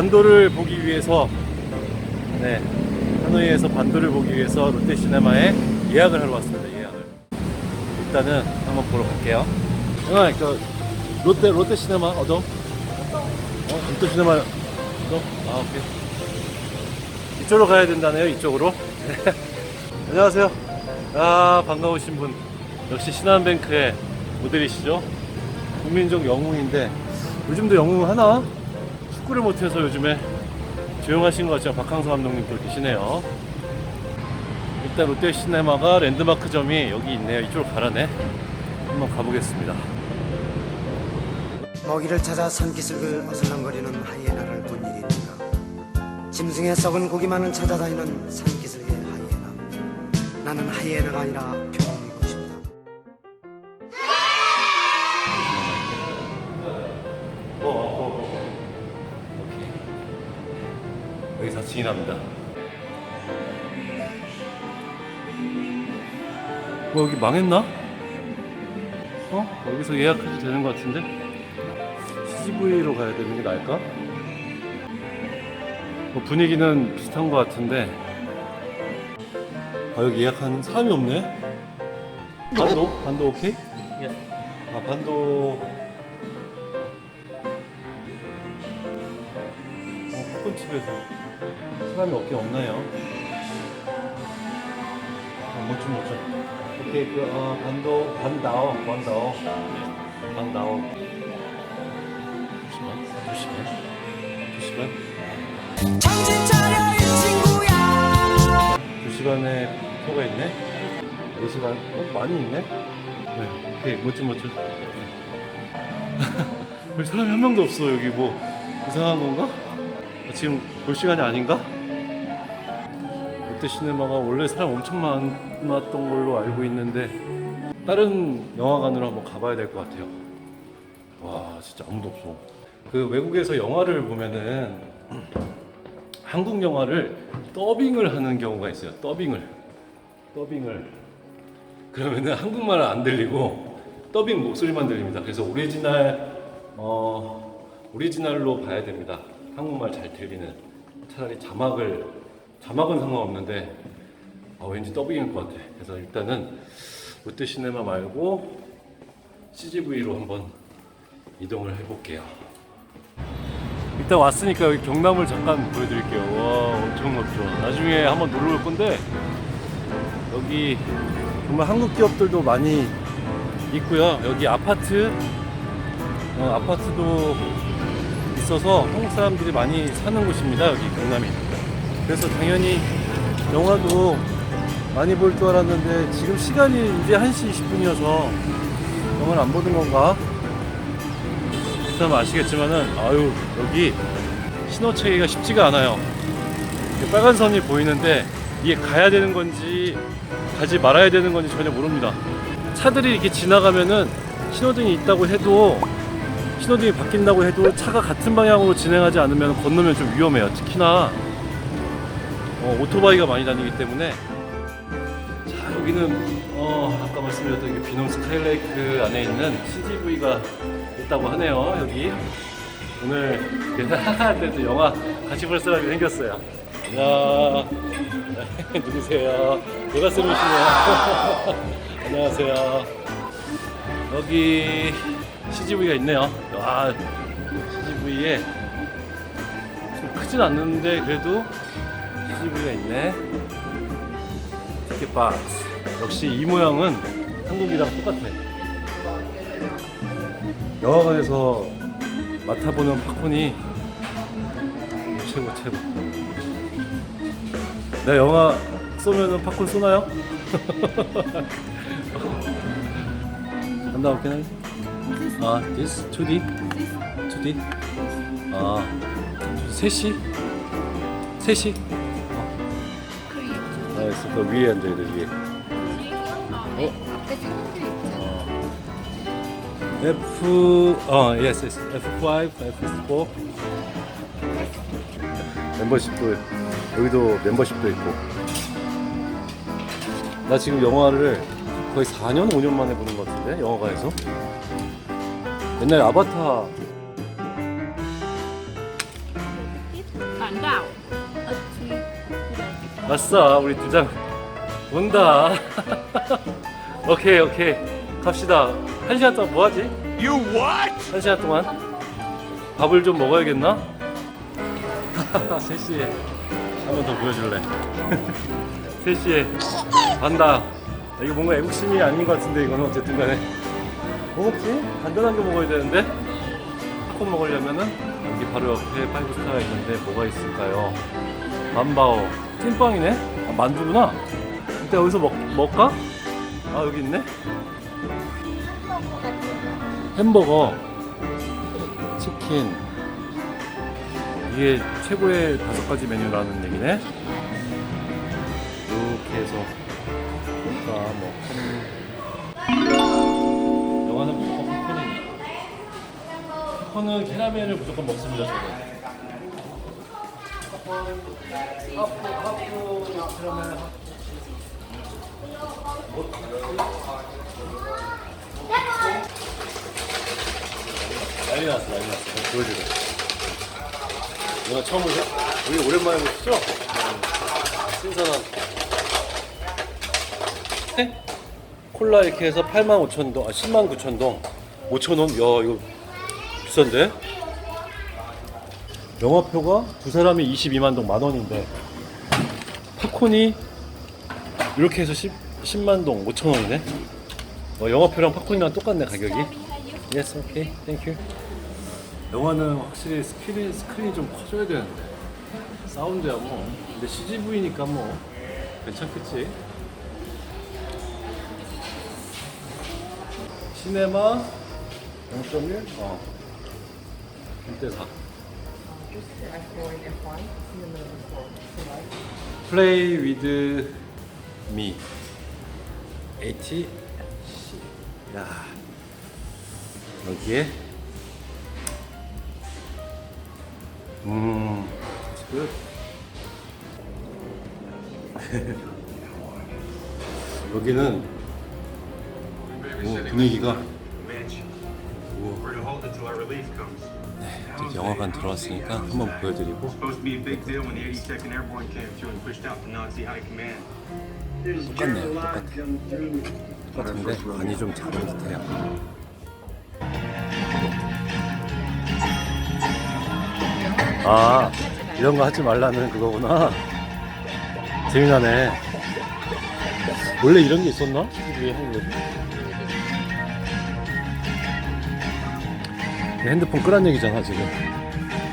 반도를 보기 위해서 네 하노이에서 반도를 보기 위해서 롯데시네마에 예약을 하러 왔습니다. 예약을. 일단은 한번 보러 갈게요. 아, 그 롯데 롯데시네마 어디? 어, 롯데시네마 어디? 아, 오케이. 이쪽으로 가야 된다네요. 이쪽으로. 안녕하세요. 아 반가우신 분. 역시 신한뱅크의 모델이시죠? 국민적 영웅인데 요즘도 영웅 하나? 축구를 못해서 요즘에 조용하신 것 같지만 박항서 감독님도 계시네요. 일단 롯데 시네마가 랜드마크점이 여기 있네요. 이쪽으로 가라네. 한번 가보겠습니다. 먹이를 찾아 산기슭을 어슬렁거리는 하이에나를 본 일이 있는가 짐승의 썩은 고기만은 찾아다니는 산기슭의 하이에나 나는 하이에나가 아니라 여기 4층이랍니다. 뭐 여기 망했나? 어? 여기서 예약해도 되는 것 같은데? CGV로 가야 되는 게 나을까? 뭐 분위기는 비슷한 것 같은데 아 여기 예약한 사람이 없네? 반도? 반도 오케이? 아 반도 어, 팝콘 집에서 사람이 없긴 없나요? 아, 뭐좀 뭐죠? 오케이, 그, 어, 반도, 반다오, 반다오. 반다오. 조심해, 조심해. 조심해. 정신 차려 이 친구야 2시간에 표가 있네? 4시간, 어, 많이 있네? 네, 오케이, 멋진, 멋진. 왜 사람이 한 명도 없어, 여기 뭐, 이상한 건가? 아, 지금 볼 시간이 아닌가? 롯데 시네마가 원래 사람 엄청 많았던 걸로 알고 있는데, 다른 영화관으로 한번 가봐야 될 것 같아요. 와, 진짜 아무도 없어. 그 외국에서 영화를 보면은, 한국 영화를 더빙을 하는 경우가 있어요. 더빙을. 더빙을. 그러면은 한국말은 안 들리고 더빙 목소리만 들립니다. 그래서 오리지널 어 오리지널로 봐야 됩니다. 한국말 잘 들리는. 차라리 자막을 자막은 상관없는데 어, 왠지 더빙일 것 같아. 그래서 일단은 롯데 시네마 말고 CGV로 한번 이동을 해볼게요. 일단 왔으니까 여기 경남을 잠깐 보여드릴게요. 와 엄청 넓죠. 나중에 한번 놀러 올 건데 여기 정말 한국 기업들도 많이 있고요. 여기 아파트 어, 아파트도 있어서 한국 사람들이 많이 사는 곳입니다. 여기 경남이. 그래서 당연히 영화도 많이 볼 줄 알았는데 지금 시간이 이제 1시 20분이어서 영화를 안 보는 건가? 사람 아시겠지만은 아유 여기 신호 체계가 쉽지가 않아요. 빨간 선이 보이는데 이게 가야 되는 건지 가지 말아야 되는 건지 전혀 모릅니다. 차들이 이렇게 지나가면은 신호등이 있다고 해도 신호등이 바뀐다고 해도 차가 같은 방향으로 진행하지 않으면 건너면 좀 위험해요. 특히나 어, 오토바이가 많이 다니기 때문에 자 여기는 어, 아까 말씀드렸던 이 비놈 스카이레이크 안에 있는 CGV가 있다고 하네요. 여기 오늘 그래도 영화 같이 볼 사람이 생겼어요. 야 누구세요? 여가 쌤이시네요. 안녕하세요. 여기 CGV가 있네요. 와 CGV에 좀 크진 않는데 그래도 CGV가 있네. 티켓 박스. 역시 이 모양은 한국이랑 똑같아. 영화관에서 맡아보는 팝콘이 최고 최고. 내가 영화 쏘면은 팝콘 쏘나요? 안 나올긴 해. 아, this 2D? 2D? 아, 3시? 3시? 아, 있어. 그 위에 앉아야 돼, 위에. 어? 앞에 사람들 있잖아. F, 어, yes, yes. F5, F4. 멤버십도, 여기도 멤버십도 있고. 나 지금 영화를 거의 4년, 5년 만에 보는 것 같은데, 영화관에서. 옛날에 아바타 아싸 우리 두 장. 온다. 오케이 오케이. 갑시다. 한 시간 동안 뭐 하지? You what? 한 시간 동안? 밥을 좀 먹어야겠나? 3시에. 한 번 더 보여줄래? 3시에. 간다. 이거 뭔가 애국심이 아닌 것 같은데 이거는 어쨌든 간에. 뭐 먹지? 간단한 거 먹어야 되는데? 팝콘 먹으려면은 여기 바로 옆에 파이브스타가 있는데 뭐가 있을까요? 만바오. 찐빵이네? 아, 만두구나. 이따 여기서 먹, 먹을까? 아 여기 있네. 햄버거 치킨. 이게 최고의 다섯 가지 메뉴라는 얘기네. 이렇게 해서 뭔가 뭐 영화는 무조건 팝콘이네. 팝콘은 캐러멜을 무조건 먹습니다 저는 난리 났어 난리 났어 보여주래 누나 처음 보세요? 우리 오랜만에 보시죠? 음, 신선한 네? 콜라 이렇게 해서 8만 5천 동, 아 10만 9천 동 5천 원? 야 이거 비싼데? 영화표가 두 사람이 22만 동 만 원인데 팝콘이 이렇게 해서 10, 10만 동 5천 원이네? 어, 영화표랑 팝콘이랑 똑같네 가격이. 예스 오케이 땡큐 영화는 확실히 스크린, 스크린이 좀 커져야 되는데. 사운드야 뭐. 근데 CGV니까 뭐. 괜찮겠지? 시네마? 0.1? 어. 1대4 플레이 위드 미 H. 야 여기에. 음 끝. 여기는 오, 분위기가. Gonna 이제 영화관 들어왔으니까 한번 보여드리고 Supposed to be a big deal when the 82nd Airborne came through and pushed out the Nazi high command. 똑같네요 똑같아 똑같은데 많이 좀 작은 듯해요 아 이런 거 하지 말라는 그거구나 재미나네 원래 이런 게 있었나? 한국에 핸드폰 끄란 얘기잖아 지금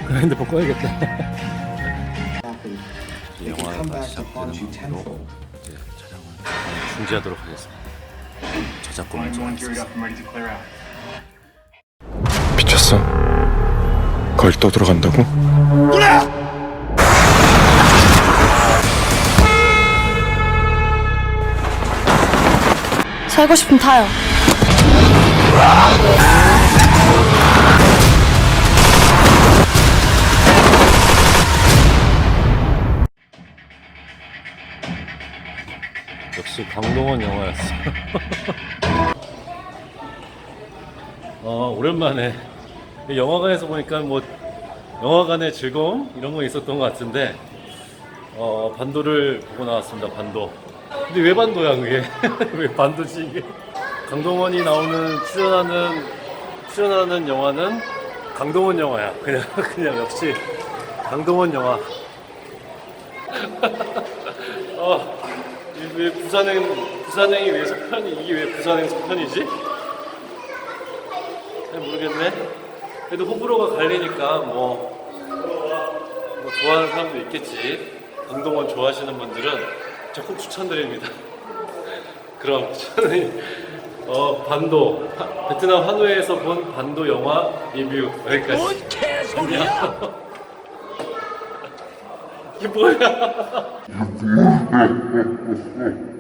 그 핸드폰 꺼야겠다 영화가 시작되는 방으로 이제 촬영을 중지하도록 하겠습니다 저작권 문제 Everyone geared up and ready to clear out. 미쳤어? 거길 또 들어 간다고? 살고 싶으면 타요. 역시 강동원 영화였어. 어, 오랜만에 영화관에서 보니까 뭐 영화관의 즐거움 이런 거 있었던 것 같은데 어, 반도를 보고 나왔습니다. 반도. 근데 왜 반도야 그게? 왜 반도지 이게? 강동원이 나오는 출연하는 출연하는 영화는 강동원 영화야. 그냥 그냥 역시 강동원 영화. 어, 왜 부산행 부산행이 왜 속편이 이게 왜 부산행 속편이지? 잘 모르겠네. 그래도 호불호가 갈리니까 뭐, 뭐 좋아하는 사람도 있겠지. 강동원 좋아하시는 분들은 적극 추천드립니다. 그럼 저는 어 반도 하- 베트남 하노이에서 본 반도 영화 리뷰 여기까지. 뭔 개소리야? 이게 뭐야? Mm-hmm.